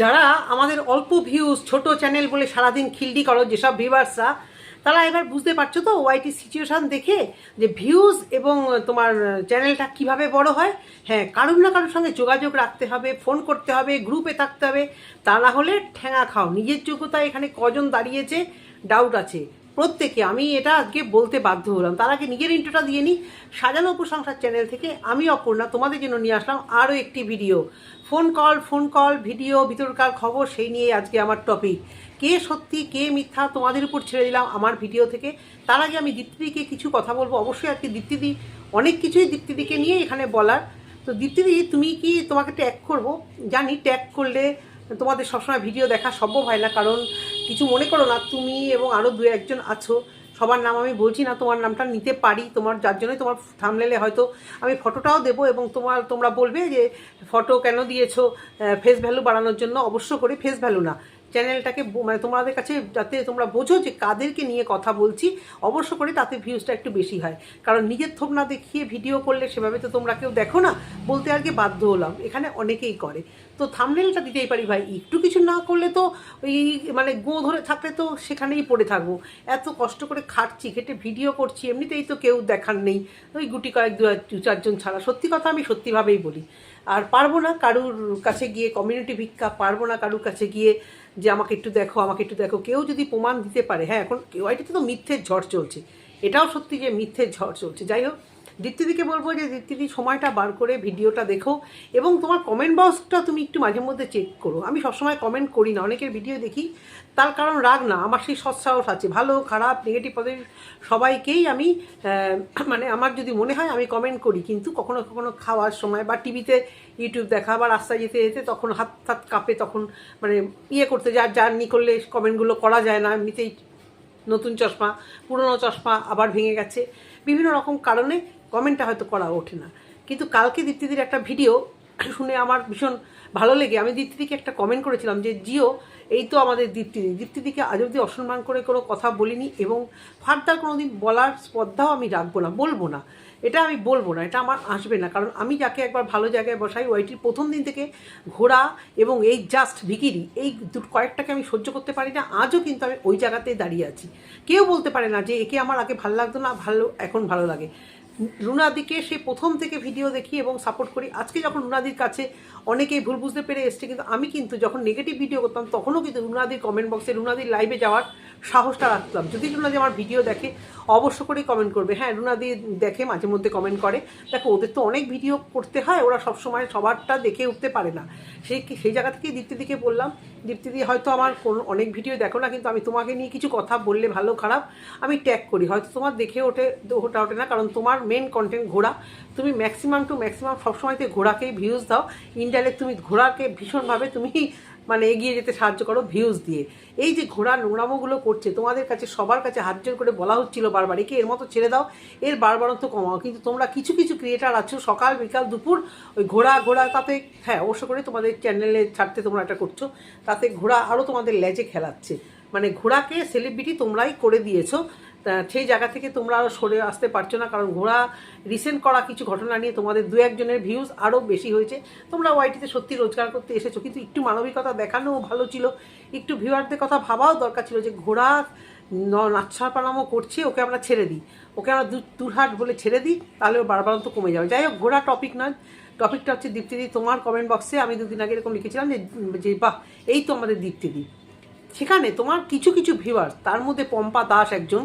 যারা আমাদের অল্প ভিউজ ছোট চ্যানেল বলে সারাদিন খিল্ডি করো, যেসব ভিউয়ার্সরা তারা এবার বুঝতে পারছ তো ওয়াইটি সিচুয়েশান দেখে যে ভিউজ এবং তোমার চ্যানেলটা কীভাবে বড় হয়। হ্যাঁ কারোর না কারোর সঙ্গে যোগাযোগ রাখতে হবে ফোন করতে হবে গ্রুপে থাকতে হবে। তা না হলে ঠ্যাঙা খাও। নিজের যোগ্যতা এখানে কজন দাঁড়িয়েছে ডাউট আছে। প্রত্যেকে, আমি এটা আজকে বলতে বাধ্য হলাম। তার আগে নিজের ইন্টোটা দিয়ে নিই। সাজানো উপসংসার চ্যানেল থেকে আমি অপর্ণা তোমাদের জন্য নিয়ে আসলাম আরও একটি video phone call phone call video ভিতরকার খবর, সেই নিয়ে আজকে আমার টপিক কে সত্যি, কে মিথ্যা তোমাদের উপর ছেড়ে দিলাম আমার ভিডিও থেকে। তার আগে আমি দীপ্তিদিকে কিছু কথা বলব। অবশ্যই আজকে দীপ্তিদি অনেক কিছুই দীপ্তিদিকে নিয়ে এখানে বলার। তো দীপ্তিদি, তুমি কি তোমাকে ট্যাগ করব? জানি ট্যাগ করলে তোমাদের সবসময় ভিডিও দেখা সম্ভব হয় না। কারণ কিছু মনে করো না, তুমি এবং আরও দু একজন আছো, সবার নাম আমি বলছি না, তোমার নামটা নিতে পারি, তোমার, যার জন্যই তোমার থামলেলে হয়তো আমি ফটোটাও দেব এবং তোমার, তোমরা বলবে যে ফটো কেন দিয়েছ ফেস ভ্যালু বাড়ানোর জন্য অবশ্য করে ফেস ভ্যালু না। চ্যানেলটাকে মানে তোমাদের কাছে যাতে তোমরা বোঝো যে কাদেরকে নিয়ে কথা বলছি, অবশ্য করে তাতে ভিউজটা একটু বেশি হয়। কারণ নিজের থোপ না দেখিয়ে ভিডিও করলে সেভাবে তো তোমরা কেউ দেখো না, বলতে আর কি বাধ্য হলাম। এখানে অনেকেই করে। তো থামনেলটা দিতেই পারি ভাই, একটু কিছু না করলে তো ওই মানে গো ধরে থাকলে তো সেখানেই পড়ে থাকব। এত কষ্ট করে খাটছি খেটে ভিডিও করছি, এমনিতেই তো কেউ দেখার নেই। ওই গুটি কয়েক দু দু চারজন ছাড়া। সত্যি কথা আমি সত্যিভাবেই বলি। আর পারব না কারুর কাছে গিয়ে কমিউনিটি ভিক্ষা, পারব না কারুর কাছে গিয়ে যে আমাকে একটু দেখো, আমাকে একটু দেখো। কেউ যদি প্রমাণ দিতে পারে হ্যাঁ এখন কেউ তো মিথ্যের ঝড় চলছে। এটাও সত্যি যে মিথ্যের ঝড় চলছে। যাই হোক, দীপ্তিদিকে বলব যে দীপ্তিদি সময়টা বার করে ভিডিওটা দেখো এবং তোমার কমেন্ট বক্সটা তুমি একটু মাঝে মধ্যে চেক করো। আমি সবসময় কমেন্ট করি না, অনেকের ভিডিও দেখি। তার কারণ রাগ না, আমার সেই সৎসাহস আছে। ভালো, খারাপ নেগেটিভ পদের সবাইকেই আমি মানে আমার যদি মনে হয় আমি কমেন্ট করি, কিন্তু কখনো কখনো খাওয়ার সময় বা টিভিতে ইউটিউব দেখা বা রাস্তায় যেতে যেতে তখন হাত হাত কাঁপে, তখন মানে ইয়ে করতে যার জার্নি করলে কমেন্টগুলো করা যায় না। এমনিতেই নতুন চশমা, পুরনো চশমা আবার ভেঙে গেছে। বিভিন্ন রকম কারণে কমেন্টটা হয়তো করা ওঠে না। কিন্তু কালকে দীপ্তিদির একটা ভিডিও শুনে আমার ভীষণ ভালো লেগে, আমি দীপ্তিদিকে একটা কমেন্ট করেছিলাম যে, জিও, এই তো আমাদের দীপ্তিদি। দীপ্তিদিকে আজ অব্দি অসম্মান করে কোনো কথা বলিনি এবং ফার্দার কোনো দিন বলার স্পর্ধাও আমি রাখব না, বলব না। এটা আমি বলব না, এটা আমার আসবে না। কারণ আমি যাকে একবার ভালো জায়গায় বসাই ওইটির প্রথম দিন থেকে ঘোড়া এবং এই জাস্ট ভিকিরি, এই দুটো কয়েকটাকে আমি সহ্য করতে পারি না, আজও কিন্তু আমি ওই জায়গাতেই দাঁড়িয়ে আছি। কেউ বলতে পারে না যে, একে আমার আগে ভালো লাগতো না, ভালো, এখন ভালো লাগে। রুনাদিকে, সে প্রথম থেকে ভিডিও দেখি এবং সাপোর্ট করি। আজকে যখন রুনাদির কাছে অনেকেই ভুল বুঝতে পেরে এসছে, কিন্তু আমি কিন্তু যখন নেগেটিভ ভিডিও করতাম, তখনও কিন্তু রুনাদির কমেন্ট বক্সে রুনাদির লাইভে যাওয়ার সাহসটা রাখতাম। যদি রুনাদি আমার ভিডিও দেখে, অবশ্য করেই কমেন্ট করবে। হ্যাঁ রুনাদি দেখে মাঝে মধ্যে কমেন্ট করে। দেখো, ওদের তো অনেক ভিডিও করতে হয়, ওরা সবসময় সবারটা দেখে উঠতে পারে না। সেই সেই জায়গা থেকেই দীপ্তিদিকে বললাম দীপ্তিদি হয়তো আমার কোন, অনেক ভিডিও দেখো না, কিন্তু আমি তোমাকে নিয়ে কিছু কথা বললে ভালো, খারাপ, আমি ট্যাগ করি। হয়তো তোমার দেখে ওঠে ওটা ওঠে না, কারণ তোমার মেন কন্টেন্ট ঘোড়া তুমি ম্যাক্সিমাম টু ম্যাক্সিমাম সবসময়তে ঘোড়াকেই ভিউজ দাও। ইন্ডিয়ালে তুমি ঘোড়াকে ভীষণভাবে তুমি মানে এগিয়ে যেতে সাহায্য করো ভিউজ দিয়ে। এই যে ঘোড়া নোংরামোগুলো করছে, তোমাদের কাছে, সবার কাছে হাত জোর করে বলা হচ্ছিল বারবার, একে এর মতো ছেড়ে দাও, এর বারবার বারবারত্ব কমাও। কিন্তু তোমরা কিছু কিছু ক্রিয়েটার আছো, সকাল, বিকাল, দুপুর, ওই ঘোড়া ঘোড়া, তাতে হ্যাঁ অবশ্য করে তোমাদের চ্যানেলে ছাড়তে তোমরা এটা করছ, তাতে ঘোড়া আরও তোমাদের লেজে খেলাচ্ছে। মানে ঘোড়াকে সেলিব্রিটি তোমরাই করে দিয়েছ তা সেই জায়গা থেকে তোমরা সরে আসতে পারছ না, কারণ ঘোড়া রিসেন্ট করা কিছু ঘটনা নিয়ে তোমাদের দু একজনের ভিউজ আরও বেশি হয়েছে। তোমরা ওয়াইটিতে সত্যি রোজগার করতে এসেছ, কিন্তু একটু মানবিকতা দেখানোও ভালো ছিল। একটু ভিউয়ারদের কথা ভাবাও দরকার ছিল যে ঘোড়া নাচ্ছা পানামো করছে, ওকে আমরা ছেড়ে দিই। ওকে আমরা দুরহাট বলে ছেড়ে দিই, তাহলে ও তো কমে যাবে। যাই হোক, ঘোড়া টপিক নয়। টপিকটা হচ্ছে দীপ্তিদি, তোমার কমেন্ট বক্সে আমি দুদিন আগে এরকম লিখেছিলাম যে যে বাহ, এই তো আমাদের দীপ্তিদি। সেখানে তোমার কিছু কিছু ভিউয়ার্স তার মধ্যে পম্পা দাস একজন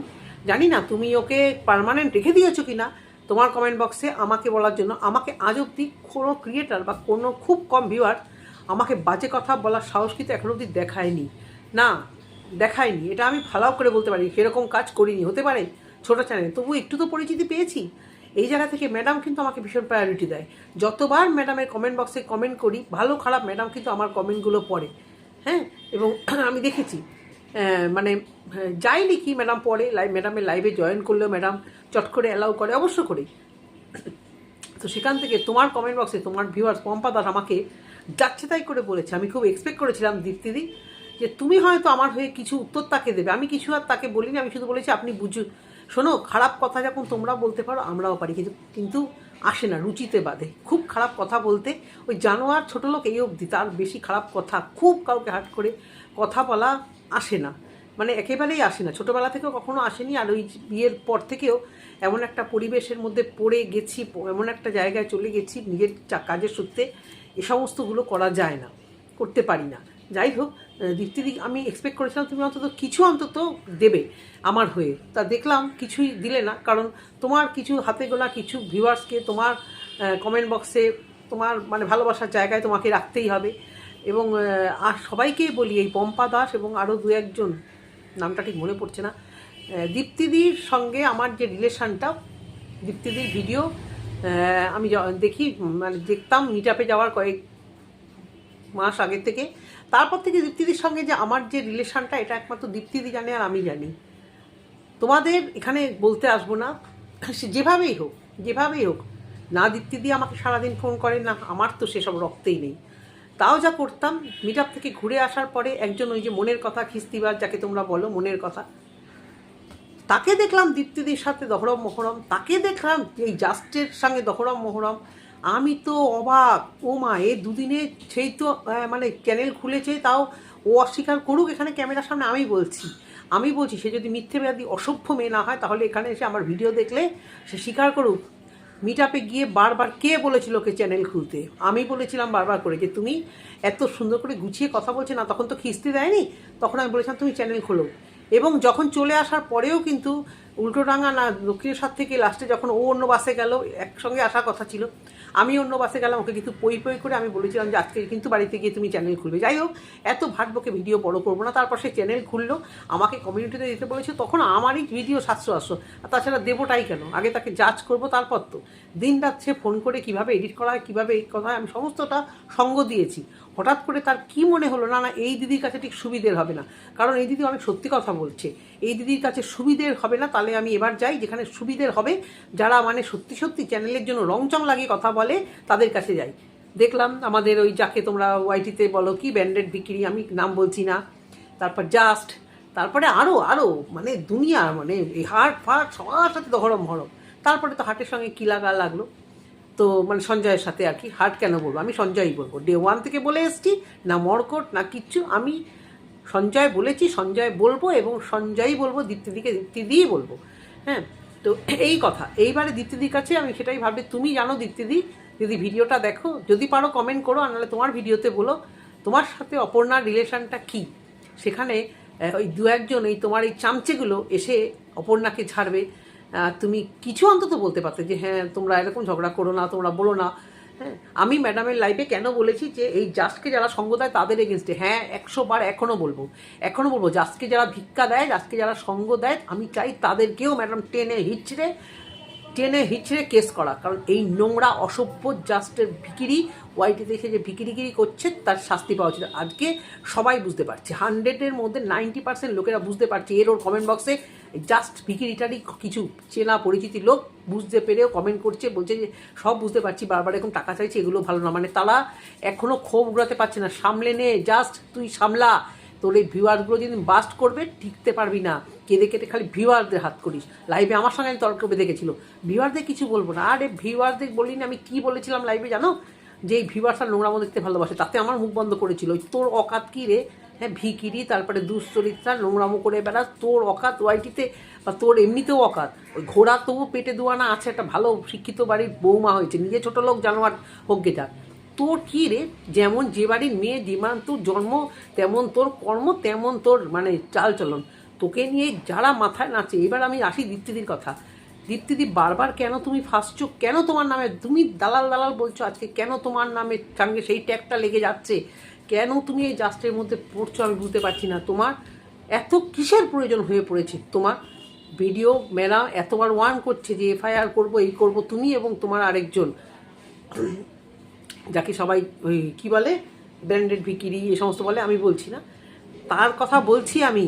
জানি না তুমি ওকে পার্মানেন্ট রেখে দিয়েছ কি না তোমার কমেন্ট বক্সে আমাকে বলার জন্য, আমাকে আজ অব্দি কোনো ক্রিয়েটার বা কোনো খুব কম ভিউয়ার আমাকে বাজে কথা বলার সাহস কিন্তু এখন অব্দি দেখায়নি। না, দেখায়নি। এটা আমি ফালাও করে বলতে পারি, সেরকম কাজ করিনি, হতে পারে ছোটো চ্যানেল তবু একটু তো পরিচিতি পেয়েছি। এই জায়গা থেকে ম্যাডাম কিন্তু আমাকে ভীষণ প্রায়োরিটি দেয়। যতবার ম্যাডামের কমেন্ট বক্সে কমেন্ট করি, ভালো খারাপ ম্যাডাম কিন্তু আমার কমেন্টগুলো পড়ে হ্যাঁ? এবং আমি দেখেছি মানে যাই লিখি ম্যাডাম পড়ে লাইভ ম্যাডামের লাইভে জয়েন করলেও ম্যাডাম চট করে অ্যালাউ করে, অবশ্য করে। তো সেখান থেকে তোমার কমেন্ট বক্সে তোমার ভিউয়ার্স পম্পা দাস আমাকে যাচ্ছে তাই করে বলেছে। আমি খুব এক্সপেক্ট করেছিলাম দীপ্তিদি যে তুমি হয়তো আমার হয়ে কিছু উত্তর তাকে দেবে। আমি কিছু আর তাকে বলিনি, আমি শুধু বলেছি, আপনি বুঝুন শোনো, খারাপ কথা যখন তোমরা বলতে পারো, আমরাও পারি। কিন্তু কিন্তু আসে না, রুচিতে বাদে খুব খারাপ কথা বলতে, ওই জানোয়ার ছোটো লোক এই অবধি তার বেশি খারাপ কথা, খুব কাউকে হাট করে কথা বলা আসে না। মানে একেবারেই আসে না। ছোটোবেলা থেকেও কখনো আসেনি, আর ওই বিয়ের পর থেকেও এমন একটা পরিবেশের মধ্যে পড়ে গেছি, এমন একটা জায়গায় চলে গেছি, নিজের কাজের সূত্রে এ সমস্তগুলো করা যায় না, করতে পারি না। যাই হোক দীপ্তিদি আমি এক্সপেক্ট করেছিলাম তুমি অন্তত কিছু অন্তত দেবে আমার হয়ে। তা দেখলাম কিছুই দিলে না, কারণ তোমার কিছু হাতে গোলা কিছু ভিউয়ার্সকে তোমার কমেন্ট বক্সে তোমার মানে ভালোবাসার জায়গায় তোমাকে রাখতেই হবে। এবং আর সবাইকেই বলি, এই পম্পা দাস এবং আরও দু একজন, নামটা ঠিক মনে পড়ছে না দীপ্তিদির সঙ্গে আমার যে রিলেশনটা দীপ্তিদির ভিডিও আমি দেখি মানে দেখতাম মিট যাওয়ার কয়েক মাস আগের থেকে। তারপর থেকে দীপ্তিদির সঙ্গে যে আমার যে রিলেশনটা, এটা একমাত্র দীপ্তিদি জানে আর আমি জানি। তোমাদের এখানে বলতে আসব না যেভাবেই হোক যেভাবেই হোক, না দীপ্তিদি আমাকে সারাদিন ফোন করে, না আমার তো সেসব রক্তেই নেই। তাও যা করতাম মিট থেকে ঘুরে আসার পরে একজন ওই যে মনের কথা, খিস্তিবার যাকে তোমরা বলো, মনের কথা, তাকে দেখলাম দীপ্তিদির সাথে দহরম মহরম তাকে দেখলাম এই জাস্টের সঙ্গে দহরম মহরম আমি তো অবাক। ও মা, এ দুদিনে সেই তো মানে চ্যানেল খুলেছে, তাও ও অস্বীকার করুক, এখানে ক্যামেরার সামনে আমি বলছি। আমি বলছি, সে যদি মিথ্যে মিথ্যেবাদী, অসভ্য মেয়ে না হয়, তাহলে এখানে এসে আমার ভিডিও দেখলে সে স্বীকার করুক। মিট গিয়ে বারবার কে বলেছিল ওকে চ্যানেল খুলতে? আমি বলেছিলাম বারবার করে যে, তুমি এত সুন্দর করে গুছিয়ে কথা বলছে না, তখন তো খিস্তি দেয়নি? তখন আমি বলেছিলাম, তুমি চ্যানেল খোলো। এবং যখন চলে আসার পরেও কিন্তু উল্টোডাঙ্গা না দক্ষিণেশ্বর থেকে লাস্টে যখন ও অন্য বাসে গেল, একসঙ্গে আসার কথা ছিল। আমি অন্য বাসে গেলাম ওকে কিন্তু পই পই করে আমি বলেছিলাম যে আজকে কিন্তু বাড়িতে গিয়ে তুমি চ্যানেল খুলবে। যাই হোক এত ভাটবোকে ভিডিও বড় করব না তারপর সে চ্যানেল খুললো আমাকে কমিউনিটিতে দিতে বলেছে তখন আমারই ভিডিও সাতশো আটশো। আর তাছাড়া দেবোটাই কেন? আগে তাকে জাজ করব তারপর তো। দিন রাত সে ফোন করে কীভাবে এডিট করা হয় কীভাবে এই করা হয়, আমি সমস্তটা সঙ্গ দিয়েছি। হঠাৎ করে তার কি মনে হলো? না না, এই দিদির কাছে ঠিক সুবিধের হবে না। কারণ এই দিদি অনেক সত্যি কথা বলছে। এই দিদির কাছে সুবিধের হবে না, তাহলে আমি এবার যাই যেখানে সুবিধের হবে। যারা মানে সত্যি সত্যি চ্যানেলের জন্য রংচং লাগিয়ে কথা বলে, তাদের কাছে যাই। দেখলাম আমাদের ওই যাকে তোমরা ওয়াইটিতে বলো কি ব্যান্ডেড বিক্রি, আমি নাম বলছি না। তারপর জাস্ট, তারপরে আরও আরও মানে দুনিয়া মানে এই হাট ফাট সবার সাথে দহরম হরম তারপরে তো হাটের সঙ্গে কী লাগা লাগল। তো মানে সঞ্জয়ের সাথে আর কি, হার্ট কেন বলব? আমি সঞ্জয়ই বলব। ডে ওয়ান থেকে বলে এসছি, না মরকট, না কিচ্ছু, আমি সঞ্জয় বলেছি, সঞ্জয় বলব এবং সঞ্জয়ই বলব, দীপ্তিদিকে দীপ্তিদিই বলব। হ্যাঁ তো এই কথা। এইবারে দীপ্তিদির কাছে আমি সেটাই ভাবি তুমি জানো দীপ্তিদি, যদি ভিডিওটা দেখো, যদি পারো কমেন্ট করো, আর নাহলে তোমার ভিডিওতে বলো, তোমার সাথে অপর্ণার রিলেশনটা কি? সেখানে ওই দু একজন, এই তোমার এই চামচেগুলো এসে অপর্ণাকে ছাড়বে তুমি কিছু অন্তত বলতে পারতে যে হ্যাঁ তোমরা এরকম ঝগড়া করো না, তোমরা বলো না। হ্যাঁ আমি ম্যাডামের লাইফে কেন বলেছি যে, এই জাস্টকে যারা সঙ্গ দেয় তাদের এগেনস্টে হ্যাঁ একশো বার এখনও বলব এখনও বলব জাস্টকে যারা ভিক্ষা দেয় জাস্টকে যারা সঙ্গ দেয়, আমি চাই তাদেরকেও ম্যাডাম টেনে হিচড়ে টেনে হিচড়ে কেস করা। কারণ এই নোংরা, অসভ্য জাস্টের ভিকিরি ওয়াইটিতে এসে যে ভিকিরিগিরি করছে, তার শাস্তি পাওয়া উচিত। আজকে সবাই বুঝতে পারছে হান্ড্রেডের মধ্যে নাইনটি পার্সেন্ট লোকেরা বুঝতে পারছে, এর ওর কমেন্ট বক্সে জাস্ট ভিকিরিটারই কিছু চেনা পরিচিতি লোক বুঝতে পেরেও কমেন্ট করছে, বলছে যে সব বুঝতে পারছি, বারবার এরকম টাকা চাইছে, এগুলো ভালো না। মানে তারা এখনও ক্ষোভ উড়াতে পারছে না। সামলে নে জাস্ট তুই সামলা। তোর এই ভিউয়ারগুলো যেদিন বাস্ট করবে, টিকতে পারবি না। কেঁদে কেটে খালি ভিউয়ারদের হাত করিস। লাইভে আমার সঙ্গে আমি তর্ক বেঁধে গেছিল। ভিউয়ারদের কিছু বলব না। আরে ভিউয়ারদের বলি না আমি কি বলেছিলাম লাইভে জানো? যে এই ভিউয়ার্সরা নোংরামো দেখতে ভালোবাসে, তাতে আমার মুখ বন্ধ করেছিল। তোর অকাত কি রে? হ্যাঁ ভিকিরি, তারপরে দুশ্চরিত্রা, নোংরামো করে বেড়াস, তোর অকাত ওয়াইটিতে বা তোর এমনিতেও অকাত। ওই ঘোড়া তবু পেটে দোয়ানা আছে, একটা ভালো শিক্ষিত বাড়ির বৌমা হয়েছে, নিজে ছোট লোক, জানোয়ার হোক গে যাক তোর কি রে? যেমন যে বাড়ির মেয়ে, যেমন তোর জন্ম, তেমন তোর কর্ম, তেমন তোর মানে চালচলন। তোকে নিয়ে যারা মাথায় নাচে, এবার আমি আসি দীপ্তিদির কথা। দীপ্তিদি, বারবার কেন তুমি ফাঁসছো কেন তোমার নামে তুমি দালাল দালাল বলছো আজকে? কেন তোমার নামে সঙ্গে সেই ট্যাগটা লেগে যাচ্ছে? কেন তুমি এই জাস্টের মধ্যে পড়ছো আমি বুঝতে পারছি না। তোমার এত কিসের প্রয়োজন হয়ে পড়েছে? তোমার ভিডিও ম্যাডাম এতবার ওয়ান করছে যে এফআইআর করব, এই করব তুমি এবং তোমার আরেকজন। যাকে সবাই ওই কী বলে? ব্র্যান্ডেড বিক্রি এ সমস্ত বলে, আমি বলছি না। তার কথা বলছি আমি।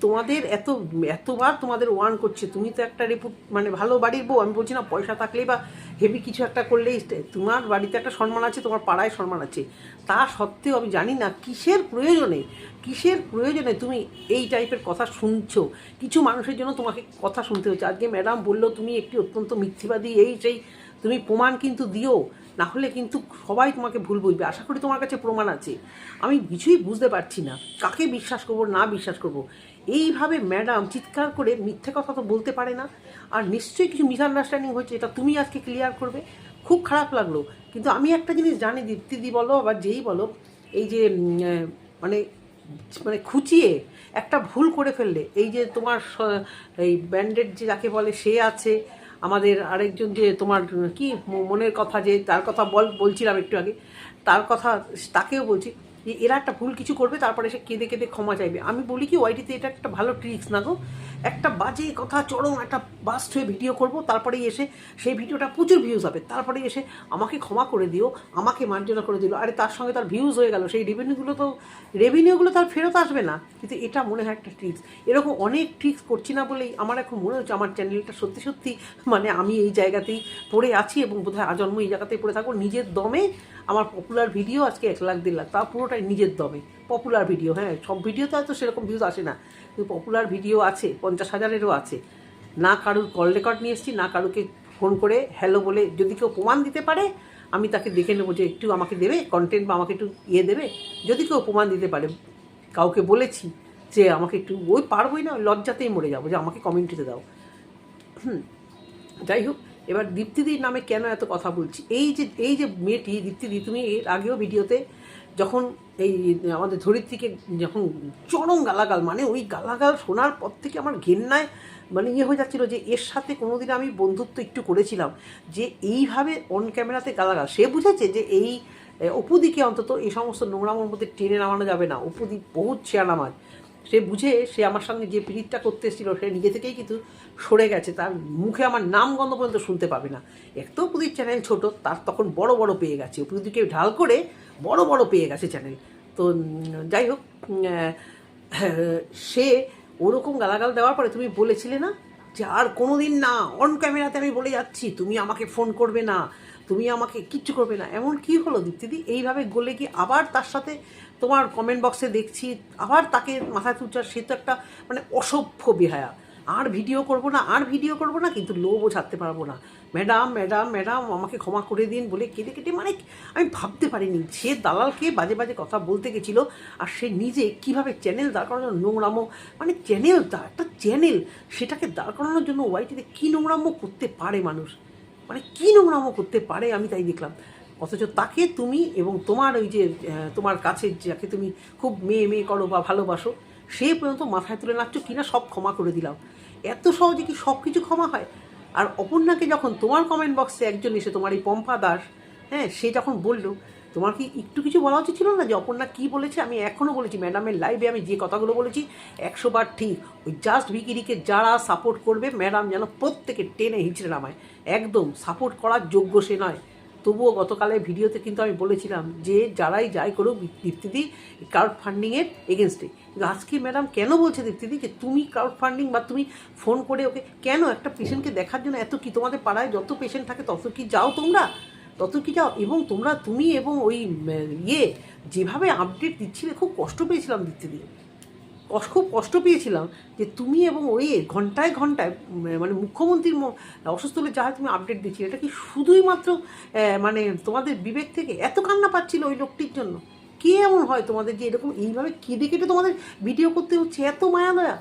তোমাদের এত, এতবার তোমাদের ওয়ার্ন করছে, তুমি তো একটা রেপুট মানে ভালো বাড়ির বউ, আমি বলছি না পয়সা থাকলেই বা হেভি কিছু একটা করলেই তোমার বাড়িতে একটা সম্মান আছে, তোমার পাড়ায় সম্মান আছে। তা সত্ত্বেও আমি জানি না কিসের প্রয়োজনে কিসের প্রয়োজনে তুমি এই টাইপের কথা শুনছো। কিছু মানুষের জন্য তোমাকে কথা শুনতে হচ্ছে। আজকে ম্যাডাম বলল, তুমি একটি অত্যন্ত মিথ্যেবাদী, এই সেই, তুমি প্রমাণ কিন্তু দিও। না হলে কিন্তু সবাই তোমাকে ভুল বুঝবে। আশা করি তোমার কাছে প্রমাণ আছে। আমি কিছুই বুঝতে পারছি না। কাকে বিশ্বাস করব, না বিশ্বাস করব? এইভাবে ম্যাডাম চিৎকার করে মিথ্যে কথা তো বলতে পারে না। আর নিশ্চয়ই কিছু মিসআন্ডারস্ট্যান্ডিং হয়েছে এটা তুমি আজকে ক্লিয়ার করবে। খুব খারাপ লাগল। কিন্তু আমি একটা জিনিস জানি, দীপ্তিদি বলো আবার যেই বলো, এই যে মানে মানে খুঁচিয়ে একটা ভুল করে ফেললে। এই যে তোমার এই ব্যান্ডেড যে যাকে বলে সে আছে আমাদের আরেকজন যে তোমার, কি মনের কথা যে তার কথা বল, বলছিলাম একটু আগে, তার কথা তাকেও বলছি। যে এরা একটা ভুল কিছু করবে, তারপরে সে কেঁদে কেঁদে ক্ষমা চাইবে। আমি বলি কি ওয়াইটিতে এটা একটা ভালো ট্রিক্স না গো? একটা বাজে কথা, চরম একটা বাস্ট হয়ে ভিডিও করব তারপরেই এসে সেই ভিডিওটা প্রচুর ভিউজ হবে। তারপরে এসে আমাকে ক্ষমা করে দিও, আমাকে মার্জনা করে দিল। আরে তার সঙ্গে তার ভিউজ হয়ে গেল। সেই রেভিনিউগুলো তো রেভিনিউগুলো তার ফেরত আসবে না। কিন্তু এটা মনে হয় একটা ট্রিক্স এরকম অনেক ট্রিক্স করছি না বলেই আমার এখন মনে হচ্ছে আমার চ্যানেলটা সত্যি সত্যি মানে আমি এই জায়গাতেই পড়ে আছি এবং বোধহয় আজন্ম এই জায়গাতেই পড়ে থাকব। নিজের দমে আমার পপুলার ভিডিও আজকে এক লাখ, দেড় লাখ তা পুরোটাই নিজের দমে। পপুলার ভিডিও হ্যাঁ সব ভিডিওতে হয়তো সেরকম ভিউজ আসে না। কিন্তু পপুলার ভিডিও আছে, পঞ্চাশ হাজারেরও আছে। না কারুর কল রেকর্ড নিয়ে এসেছি, না কারুকে ফোন করে হ্যালো বলে যদি কেউ প্রমাণ দিতে পারে, আমি তাকে দেখে নেব যে একটু আমাকে দেবে কন্টেন্ট বা আমাকে একটু ইয়ে দেবে। যদি কেউ প্রমাণ দিতে পারে, কাউকে বলেছি যে আমাকে একটু, ওই পারবোই না, লজ্জাতেই মরে যাব, যে আমাকে কমেন্টিতে দাও। হুম, যাই হোক এবার দীপ্তিদির নামে কেন এত কথা বলছি? এই যে এই যে মেয়েটি দীপ্তিদি তুমি এর আগেও ভিডিওতে যখন এই আমাদের ধরিত্রীকে যখন চরম গালাগাল মানে ওই গালাগাল শোনার পর থেকে আমার ঘেন্নায় মানে ইয়ে হয়ে যাচ্ছিল যে এর সাথে কোনোদিন আমি বন্ধুত্ব একটু করেছিলাম, যে এইভাবে অন ক্যামেরাতে গালাগাল। সে বুঝেছে যে এই অপুদিকে অন্তত এই সমস্ত নোংরামোর মধ্যে টেনে নামানো যাবে না। অপুদি বহুত শেয়ার নামাজ। সে বুঝে, সে আমার সঙ্গে যে পিরিতটা করতে এসেছিল, সে নিজে থেকেই কিন্তু সরে গেছে। তার মুখে আমার নাম গন্ধ পর্যন্ত শুনতে পাবে না। এক তো পুদির চ্যানেল ছোট, তার তখন বড় বড় পেয়ে গেছে। পুদিকে ঢাল করে বড় বড় পেয়ে গেছে চ্যানেল তো যাই হোক সে ওরকম গালাগাল দেওয়ার পরে তুমি বলেছিলে না যে আর কোনো দিন না অন ক্যামেরাতে আমি বলে যাচ্ছি, তুমি আমাকে ফোন করবে না, তুমি আমাকে কিচ্ছু করবে না। এমন কি হলো দীপ্তিদি? এইভাবে গলে কি আবার তার সাথে তোমার কমেন্ট বক্সে দেখছি, আবার তাকে মাথায় তুলছার সে তো একটা মানে অসভ্য বেহায়া। আর ভিডিও করব না, আর ভিডিও করব না, কিন্তু লোভও ছাড়তে পারব না। ম্যাডাম ম্যাডাম ম্যাডাম আমাকে ক্ষমা করে দিন বলে কেটে কেটে মানে আমি ভাবতে পারিনি। সে দালালকে বাজে বাজে কথা বলতে গেছিল, আর সে নিজে কীভাবে চ্যানেল দাঁড় করানোর নোংরামো মানে চ্যানেল একটা চ্যানেল সেটাকে দাঁড় করানোর জন্য ওয়াইটিতে কী নোংরামো করতে পারে মানুষ? মানে কী নোংরামো করতে পারে আমি তাই দেখলাম। অথচ তাকে তুমি এবং তোমার ওই যে তোমার কাছে যাকে তুমি খুব মেয়ে মেয়ে করো বা ভালোবাসো, সে পর্যন্ত মাথায় তুলে নাচছো কিনা সব ক্ষমা করে দিলাম। এত সহজে কি সব কিছু ক্ষমা হয়? আর অপর্ণাকে যখন তোমার কমেন্ট বক্সে একজন এসে তোমার এই পম্পা দাস হ্যাঁ সে যখন বলল, তোমার কি একটু কিছু বলা উচিত ছিল না যে অপর্ণা কী বলেছে? আমি এখনও বলেছি ম্যাডামের লাইভে আমি যে কথাগুলো বলেছি, একশো বার ঠিক। ওই জাস্ট ভিকিরিকে যারা সাপোর্ট করবে ম্যাডাম যেন প্রত্যেকে টেনে হিঁচড়ে নামায়। একদম সাপোর্ট করার যোগ্য সে নয়। তবুও গতকালের ভিডিওতে কিন্তু আমি বলেছিলাম যে যারাই যাই করুক দীপ্তিদি ক্রাউড ফান্ডিংয়ের এগেনস্টে কিন্তু আজকে ম্যাডাম কেন বলছে দীপ্তিদি যে তুমি ক্রাউড ফান্ডিং বা তুমি ফোন করে ওকে কেন একটা পেশেন্টকে দেখার জন্য এত কি তোমাদের পাড়ায় যত পেশেন্ট থাকে তত কি যাও তোমরা? তত কি যাও? এবং তোমরা, তুমি এবং ওই ইয়ে যেভাবে আপডেট দিচ্ছিলে, খুব কষ্ট পেয়েছিলাম দীপ্তিদি। কষ্ট, খুব কষ্ট পেয়েছিলাম যে তুমি এবং ওই ঘন্টায় ঘন্টায় মানে মুখ্যমন্ত্রীর অসুস্থ হলে যাহা তুমি আপডেট দিচ্ছিলে। এটা কি শুধুই মাত্র মানে তোমাদের বিবেক থেকে এত কান্না পাচ্ছিল ওই লোকটির জন্য? কে এমন হয় তোমাদের যে এরকম এইভাবে কেঁদে কেটে তোমাদের ভিডিও করতে হচ্ছে? এত মায়া দয়া।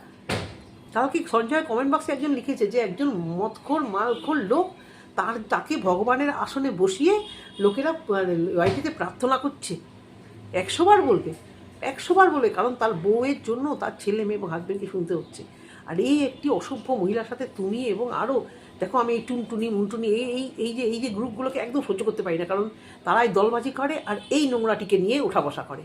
কি সঞ্জয় কমেন্ট বক্সে একজন লিখেছে যে একজন মদখোর, মালখোর লোক তার, তাকে ভগবানের আসনে বসিয়ে লোকেরা ওয়াইটিতে প্রার্থনা করছে। একশোবার বলবে। একশোবার বলবে কারণ তার বউয়ের জন্য তার ছেলে মেয়ে এবং হাজবেন্ডকে শুনতে হচ্ছে। আর এই একটি অসভ্য মহিলার সাথে তুমি এবং আরও, দেখো আমি এই টুনটুনি, মুনটুনি, এই এই এই যে এই যে গ্রুপগুলোকে একদম সহ্য করতে পারি না, কারণ তারাই দলবাজি করে আর এই নোংরাটিকে নিয়ে ওঠা বসা করে।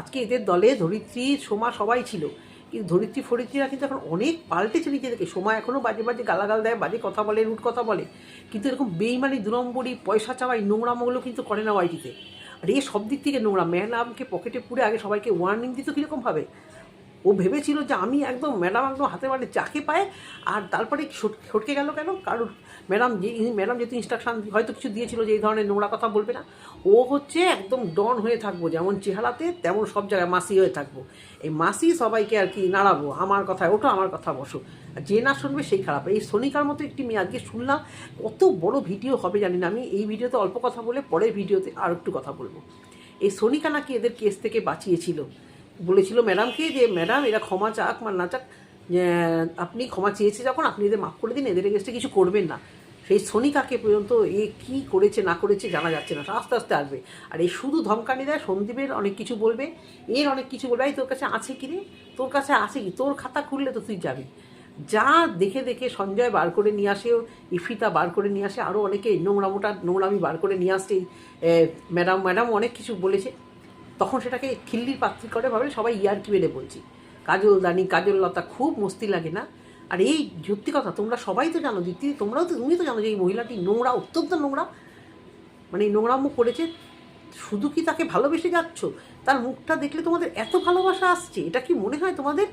আজকে এদের দলে ধরিত্রী, সোমা সবাই ছিল। কিন্তু ধরিত্রী, ফরিত্রীরা কিন্তু এখন অনেক পাল্টেছে নিজেদেরকে। সোমা এখনও বাজে বাজে গালাগাল দেয়, বাজে কথা বলে, রুট কথা বলে। কিন্তু এরকম বেইমানি দু নম্বরই পয়সা চাওয়াই নোংরামগুলো কিন্তু করে না ওয়াইটিতে। আর, এ সব দিক থেকে নোংরা। ম্যান আমকে পকেটে পুরে আগে সবাইকে ওয়ার্নিং দিত কীরকমভাবে ও ভেবেছিল যে আমি একদম ম্যাডাম একদম হাতে মানে চাকে পায়, আর তারপরে সটকে গেল কেন? কারণ ম্যাডাম যে ম্যাডাম যেহেতু ইনস্ট্রাকশন হয়তো কিছু দিয়েছিল যে এই ধরনের নোংরা কথা বলবে না, ও হচ্ছে একদম ডন হয়ে থাকব, যেমন চেহারাতে তেমন সব জায়গায় মাসি হয়ে থাকব। এই মাসি সবাইকে আর কি নাড়াবো, আমার কথায় ওঠো, আমার কথা বসো। যে না শুনবে সেই খারাপ। এই সোনিকার মতো একটি মেয়ে, আজকে শুনলাম কত বড় ভিডিও হবে জানি না, আমি এই ভিডিওতে অল্প কথা বলে পরের ভিডিওতে আর একটু কথা বলব। এই সোনিকা নাকি এদের কেস থেকে বাঁচিয়েছিল। বলেছিল ম্যাডামকে যে, ম্যাডাম, এরা ক্ষমা চাক বা না চাক আপনি ক্ষমা চেয়েছে যখন, আপনি এদের মাফ করে দিন, এদের এগেস্টে কিছু করবেন না। সেই সোনিকাকে পর্যন্ত, এ কি করেছে, না করেছে জানা যাচ্ছে না, আস্তে আস্তে আসবে। আর এই শুধু ধমকানি দেয়, সন্দীপের অনেক কিছু বলবে, এর অনেক কিছু বলবে তোর কাছে আছে কি রে? তোর কাছে আছে কি? তোর খাতা খুললে তো তুই যাবি। যা দেখে দেখে সঞ্জয় বার করে নিয়ে আসে ইফিতা বার করে নিয়ে আসে আরও অনেকে নোংরামোটা নোংরামি বার করে নিয়ে আসছে ম্যাডাম ম্যাডাম অনেক কিছু বলেছে। তখন সেটাকে খিল্লির পাত্রী করে ভাবে, সবাই ইয়ার কি বেড়ে বলছি। কাজল, দানি, কাজল, লতা খুব মস্তি লাগে না? আর এই সত্যি কথা, তোমরা সবাই তো জানো, দিদি, তোমরাও তো, তুমি তো জানো যে এই মহিলাটি নোংরা, অত্যন্ত নোংরা। মানে এই নোংরামো করেছে, শুধু কি তাকে ভালোবেসে যাচ্ছ? তার মুখটা দেখলে তোমাদের এত ভালোবাসা আসছে, এটা কি মনে হয় তোমাদের?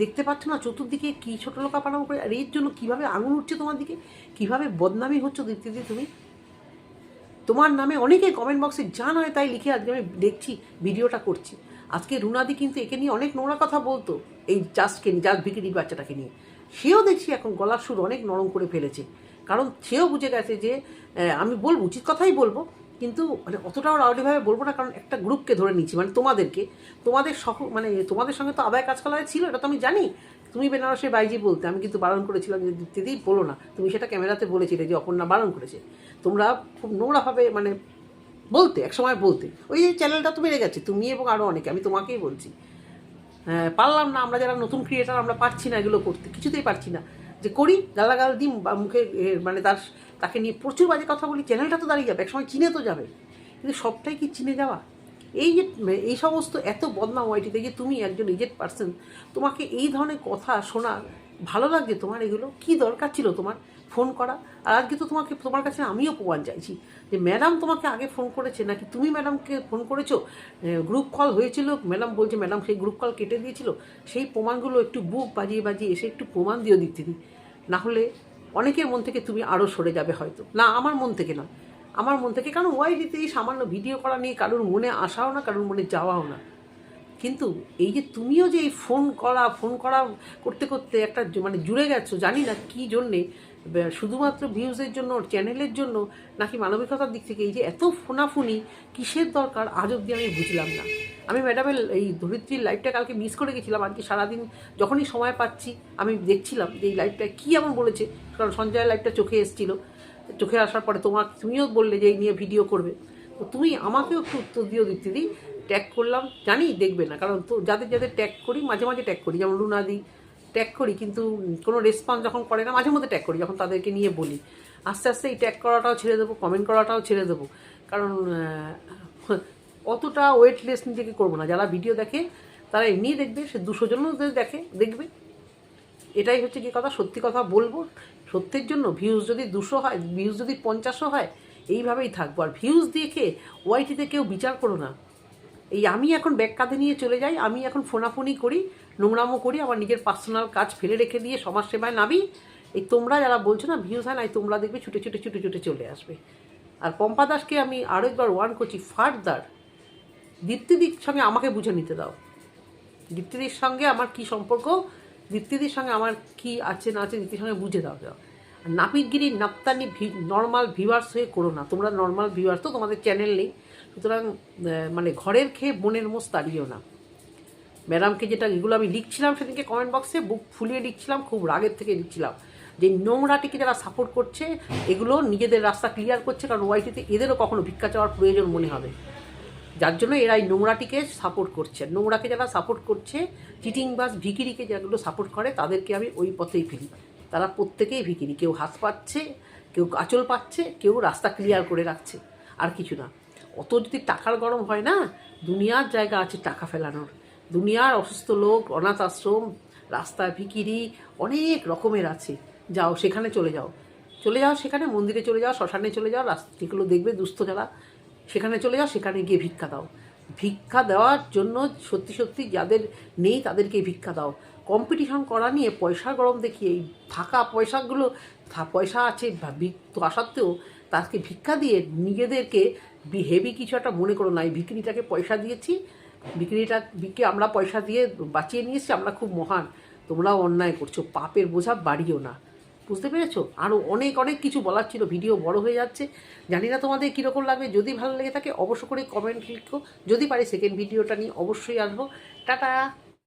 দেখতে পাচ্ছ না, চতুর্দিকে কী ছোট লোকা পানাম করে, আর এর জন্য কীভাবে আঙুল উঠছে তোমার দিকে? কীভাবে বদনামি হচ্ছে দিদি, তুমি? তোমার নামে অনেকে কমেন্ট বক্সে যা নয় তাই লিখে আজকে আমি দেখছি, ভিডিওটা করছি। আজকে রুনাদি কিন্তু একে নিয়ে অনেক নোংরা কথা বলতো, এই জাস্টকে নিয়ে জাস্ট ভিকিরি বাচ্চাটাকে নিয়ে। সেও দেখছি এখন গলার সুর অনেক নরম করে ফেলেছে। কারণ সেও বুঝে গেছে যে আমি বলব, উচিত কথাই বলব, কিন্তু মানে অতটাও রাউডিভাবে বলব না, কারণ একটা গ্রুপকে ধরে নিচ্ছি মানে তোমাদেরকে। তোমাদের সহ মানে তোমাদের সঙ্গে তো আদায় কাজকলায় ছিল এটা তো আমি জানি। তুমি বেনারসের বাইজি বলতে আমি কিন্তু বারণ করেছিলাম যে দিদি বলো না তুমি সেটা ক্যামেরাতে বলেছিলে যে অপর্ণা বারণ করেছে। তোমরা খুব নোংরাভাবে মানে বলতে একসময় বলতে ওই চ্যানেলটা তো বেড়ে গেছে তুমি এবং আরও অনেকে আমি তোমাকেই বলছি। হ্যাঁ, পারলাম না আমরা যারা নতুন ক্রিয়েটার আমরা পারছি না এগুলো করতে কিছুতেই পারছি না। যে করি গালাগাল দিই বা মুখে মানে তার তাকে নিয়ে প্রচুর বাজে কথা বলি চ্যানেলটা তো দাঁড়িয়ে যাবে একসময় চিনে তো যাবে। কিন্তু সবটাই কি চিনে যাওয়া? এই যে, এই সমস্ত এত বদনাম ওয়াইটিতে যে তুমি একজন এজেড পার্সন তোমাকে এই ধরনের কথা শোনা ভালো লাগছে তোমার এগুলো? কি দরকার ছিল তোমার ফোন করা? আর আজকে তো তোমাকে, তোমার কাছে আমিও প্রমাণ চাইছি যে ম্যাডাম তোমাকে আগে ফোন করেছে নাকি তুমি ম্যাডামকে ফোন করেছ? গ্রুপ কল হয়েছিল ম্যাডাম বলছে ম্যাডাম সেই গ্রুপ কল কেটে দিয়েছিল, সেই প্রমাণগুলো একটু বুক বাজিয়ে বাজিয়ে এসে একটু প্রমাণ দিক দিদি। না হলে অনেকের মন থেকে তুমি আরও সরে যাবে হয়তো। না, আমার মন থেকে না আমার মন থেকে, কারণ ওয়াইডিতে এই সামান্য ভিডিও করা নিয়ে কারোর মনে আসাও না, কারোর মনে যাওয়াও না। কিন্তু এই যে তুমিও যে এই ফোন করা ফোন করা করতে করতে একটা মানে জুড়ে গেছো, জানি না কি জন্যে শুধুমাত্র ভিউজের জন্য চ্যানেলের জন্য, নাকি মানবিকতার দিক থেকে এই যে এত ফোনাফুনি কিসের দরকার, আজ অব্দি আমি বুঝলাম না। আমি ম্যাডামের এই ধরিত্রীর লাইভটা কালকে মিস করে গেছিলাম, আজকে সারাদিন যখনই সময় পাচ্ছি, আমি দেখছিলাম যে এই লাইভটা কী এমন বলেছে, কারণ সঞ্জয়ের লাইভটা চোখে এসেছিল। চোখে আসার পরে তোমার তুমিও বললে যে এই নিয়ে ভিডিও করবে। তো তুমি আমাকেও একটু উত্তর দিও দিদি ট্যাগ করলাম, জানি, দেখবে না। কারণ তো যাদের যাদের ট্যাগ করি, মাঝে মাঝে ট্যাগ করি। যেমন রুনাদি ট্যাগ করি, কিন্তু কোনো রেসপন্স যখন করে না, মাঝে মধ্যে ট্যাগ করি, যখন তাদেরকে নিয়ে বলি। আস্তে আস্তে এই ট্যাগ করাটাও ছেড়ে দেবো কমেন্ট করাটাও ছেড়ে দেবো। কারণ অতটা ওয়েটলেস নিজেকে করব না। যারা ভিডিও দেখে, তারা এমনিই দেখবে, সে দুশো জনও দেখে, দেখবে। এটাই হচ্ছে কি কথা, সত্যি কথা বলব। সত্যের জন্য ভিউজ যদি দুশো হয় ভিউজ যদি পঞ্চাশও হয়, এইভাবেই থাকব। আর ভিউজ দেখে ওয়াইটিতে কেউ বিচার করো না। এই আমি এখন ব্যাগ কাঁধে নিয়ে চলে যাই, আমি এখন ফোনাফোনি করি, নোংরামো করি, আমার নিজের পার্সোনাল কাজ ফেলে রেখে দিয়ে সমাজ সেবায় নামি। এই তোমরা যারা বলছো না ভিউজ হয় না তোমরা দেখবে ছুটে ছুটে ছুটে ছুটে চলে আসবে। আর পম্পা দাসকে আমি আরও একবার ওয়ার্ন করছি, ফার্দার, দীপ্তিদির সঙ্গে আমাকে বুঝে নিতে দাও। দীপ্তিদির সঙ্গে আমার কি সম্পর্ক? দীপ্তিদির সঙ্গে আমার কি আছে না আছে দীপ্তির সঙ্গে বুঝে দাও আর নাপিতগিরি, নাপ্তানি নর্মাল ভিউয়ার্স হয়ে করো না। তোমরা নর্মাল ভিউয়ার্স তো, তোমাদের চ্যানেল নেই। সুতরাং মানে ঘরের খেয়ে বনের মোষ তাড়িও না। ম্যাডামকে যেটা এগুলো আমি লিখছিলাম সেদিনকে কমেন্ট বক্সে বুক ফুলিয়ে লিখছিলাম, খুব রাগের থেকে লিখছিলাম। যে নোংরাটিকে যারা সাপোর্ট করছে, এগুলো নিজেদের রাস্তা ক্লিয়ার করছে, কারণ ওয়াইটিতে এদেরও কখনো ভিক্ষা চাওয়ার প্রয়োজন মনে হবে। যার জন্য এরা এই নোংরাটিকে সাপোর্ট করছে। নোংরাকে যারা সাপোর্ট করছে চিটিং বাস ভিকিরিকে যেগুলো সাপোর্ট করে, তাদেরকে আমি ওই পথেই ফেলি। তারা প্রত্যেকেই ভিকিরি। কেউ হাত পাচ্ছে, কেউ আঁচল পাচ্ছে, কেউ রাস্তা ক্লিয়ার করে রাখছে। আর কিছু না। অত যদি টাকার গরম হয় না, দুনিয়ার জায়গা আছে টাকা ফেলানোর। দুনিয়ার অসুস্থ লোক, অনাথ আশ্রম, রাস্তা, ভিকিরি, অনেক রকমের আছে। যাও, সেখানে চলে যাও। চলে যাও সেখানে, মন্দিরে চলে যাও, শ্মশানে চলে যাও রাস্তা যেগুলো দেখবে দুস্থ যারা সেখানে চলে যাও, সেখানে গিয়ে ভিক্ষা দাও। ভিক্ষা দেওয়ার জন্য সত্যি সত্যি যাদের নেই তাদেরকে ভিক্ষা দাও। কম্পিটিশন করা নিয়ে পয়সা গরম দেখিয়ে এই থাকা পয়সাগুলো পয়সা আছে তা সত্ত্বেও তাকে ভিক্ষা দিয়ে নিজেদেরকে হেভি কিছু একটা মনে করো না। এই ভিকিরিটাকে পয়সা দিয়েছি বিক্রিটা বিকে আমরা পয়সা দিয়ে বাঁচিয়ে নিয়ে এসেছি, আমরা খুব মহান। তোমরাও অন্যায় করছ, পাপের বোঝা বাড়িও না। বুঝতে পেরেছ? আরও অনেক অনেক কিছু বলার ছিল, ভিডিও বড় হয়ে যাচ্ছে। জানি না তোমাদের কীরকম লাগবে, যদি ভালো লেগে থাকে অবশ্য করে কমেন্ট লিখো। যদি পারি সেকেন্ড ভিডিওটা নিয়ে অবশ্যই আসব। টাটা!